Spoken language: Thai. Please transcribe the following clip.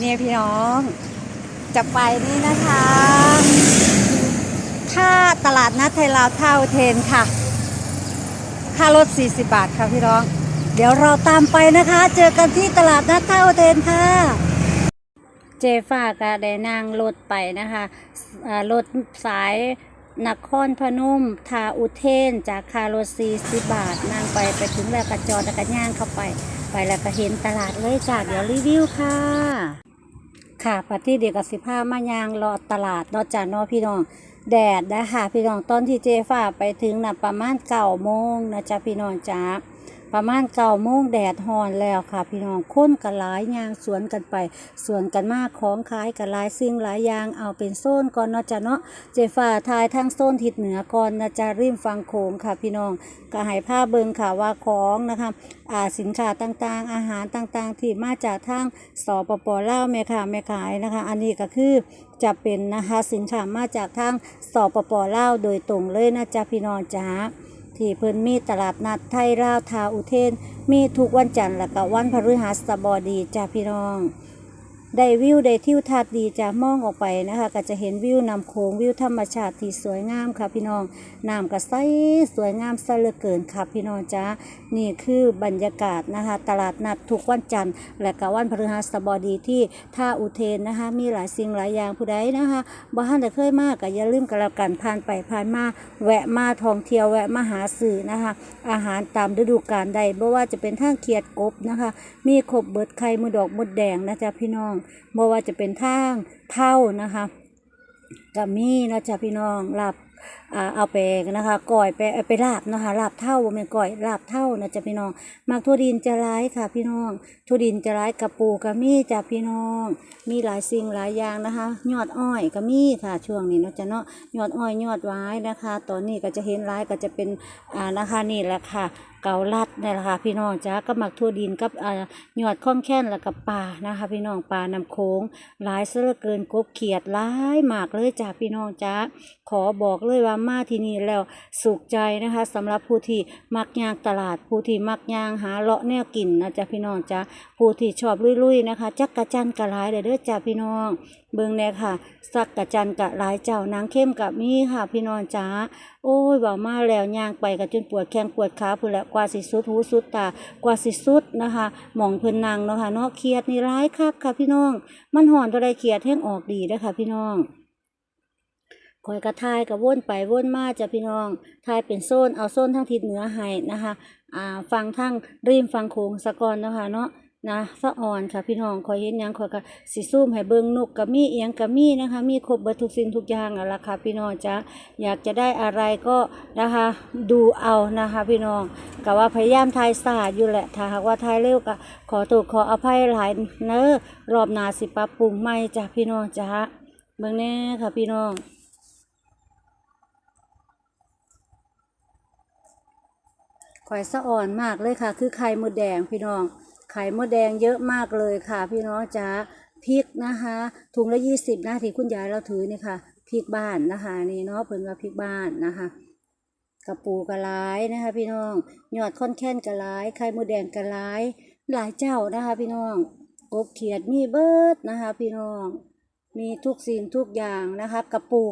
เนี่ยพี่น้อง จะไปนี่นะคะ ค่าตลาดนัดไทยลาวท่าอุเทนค่ะ ค่ารถ 40 บาทค่ะพี่น้อง เดี๋ยวเราตามไปนะคะ เจอกันที่ตลาดนัดท่าอุเทนค่ะ เจฟ้าก็ได้นั่งรถไปนะคะรถสายนครพนมทาอุเทน จากคารถ40บาทนั่งไปไปถึงแล้วก็จอดแล้วก็ย่างเข้าไป ไปแล้วก็เห็นตลาดเลยจ้าเดี๋ยวรีวิวค่ะ ค่ะปฏิเดียวกับสิผ้ามายางรอตลาดนอกจากนอพี่น้อง แดดนะคะพี่น้องตอนที่เจฟ้าไปถึงนะประมาณเก้าโมงนะจ๊ะพี่น้องจ้า ประมาณเก้าโมงแดดฮอนแล้วค่ะ พี่น้องค้นกันหลายยางสวนกันไป สวนกันมากของขายกันหลายสิ่งหลายยางเอาเป็นโซนก่อนเนาะจ้ะเนาะเจฟ้าทายทั้งโซนทิศเหนือก่อนนะจ๊ะริมฟังโขงค่ะ พี่น้องก็ให้ผ้าเบิงค่ะว่าของนะคะอ่าสินค้าต่างๆ อาหารต่างๆ ที่มาจากทางสปปเลาแม่ค่ะแม่ขายนะคะ อันนี้ก็คือจะเป็นนะคะสินค้ามาจากทางสปปเลาโดยตรงเลยนะจ๊ะพี่น้องจ้า ที่เพิ่นมีตลาดนัดไทยราวทาอุเทน มีทุกวันจันทร์และก็วันพฤหัสบดีจ้าพี่น้อง ได้วิวได้ทิวทัศน์ดีจะมองออกไปนะคะ ก็จะเห็นวิวนำโขงวิวธรรมชาติที่สวยงามค่ะพี่น้องน้ำก็ใสสวยงามซะเหลือเกินค่ะพี่น้องจ้านี่คือบรรยากาศนะคะ ตลาดนัดทุกวันจันทร์ และก็วันพฤหัสบดีที่ท่าอุเทนนะคะ มีหลายสิ่งหลายอย่างผู้ใดนะคะบ้านแต่เคยมากก็อย่าลืมกันแล้วกันผ่านไปผ่านมาแวะมาท่องเที่ยวแวะมาหาสื่อนะคะ อาหารตามฤดูกาลใดไม่ว่าจะเป็นทางเขียดกบนะคะ มีครบเบิดไข่มือดอกมดแดงนะจ๊ะพี่น้องไม่ว่าจะเป็นทางเท่านะคะก็มีนะจ๊ะพี่น้องลาบอ่าเอาไปนะคะก่อยไปไปลาบนะคะลาบเท่าบ่แม่นก่อยลาบเท่านะจ๊ะพี่น้องมักทั่วดินจะร้ายค่ะพี่น้องทั่วดินจะร้ายกับปูก็มีจ้ะพี่น้อง มีหลายสิ่งหลายอย่างนะคะ ยอดอ้อยก็มีค่ะช่วงนี้เนาะจ๊ะเนาะยอดอ้อยยอดไว้นะคะ ตอนนี้ก็จะเห็นร้ายก็จะเป็นอ่านะคะนี่แหละค่ะ เกาลัดนี่แหละค่ะพี่น้องจ้าก็หมักทั่วดินกับอ่ายอดข้องแค้นแล้วกับปลานะคะ พี่น้องปลาน้ำโขงหลายเสือเกินกบเขียดหลายมากเลยจ้าพี่น้องจ้าขอบอกเลยว่ามาที่นี่แล้วสุขใจนะคะสำหรับผู้ที่มักยางตลาดผู้ที่มักยางหาเลาะแนวกินนะจ้าพี่น้องจ้าผู้ที่ชอบลุยๆนะคะจักกระจันกระหลายเด้อเด้อจ้าพี่น้อง เบิ่งแน่ค่ะ สักกะจันกะหลายเจ้านางเข้มกับมีค่ะ พี่น้องจ้าโอ้ยบอกมาแล้วย่างไปก็จนปวดแข้งปวดขาพุ่นละกว่าสิสุดหูสุดตากว่าสิสุดนะคะหมองเพิ่นนางเนาะค่ะเนาะเครียดนี่ร้ายคักค่ะพี่น้อง มันห่อนตัวใดเครียดแห้งออกดีเด้อค่ะพี่น้องคอยกระทายกับวนไปวนมาจ้ะพี่น้องทายเป็นโซนเอาโซนทางทิศเหนือให้นะคะ อ่าฟังทางริมฟังโขงสะกอนนะคะเนาะ นะสะอ่อนค่ะพี่น้องคอยเห็นยังคอยก็สิซูมให้เบิ่งนกกับมีเอียงกับมีนะคะ มีครบเบิดทุกสิ่งทุกอย่างอะละค่ะพี่น้องจ้ะอยากจะได้อะไรก็นะคะ ดูเอานะคะพี่น้องก็ว่าพยายามทายสาดอยู่แหละถ้าหากว่าทายเร็วก็ขอโทษขออภัยหลายเนอะรอบหนาสิปรับปรุงใหม่จ้ะพี่น้องจ้ะเบิ่งแน่ค่ะพี่น้องข่อยสะอ่อนมากเลยค่ะ คือไข่มดแดงพี่น้อง ข่มดแดงเยอะมากเลยค่ะ พี่น้องจ้าพริกนะคะ ถุงละยี่สิบนะที่คุณยายเราถือนี่ค่ะพริกบ้านนะคะนี่เนาะเพิ่นว่าพริกบ้านนะคะกระปูกระไลายนะคะพี่น้องยอดค่อนแค้นกระไลายไข่มดแดงกระไลายหลายเจ้านะคะ พี่น้องกบเขียดมีเบิร์ดนะคะ พี่น้องมีทุกสิ่งทุกอย่างนะคะกระปู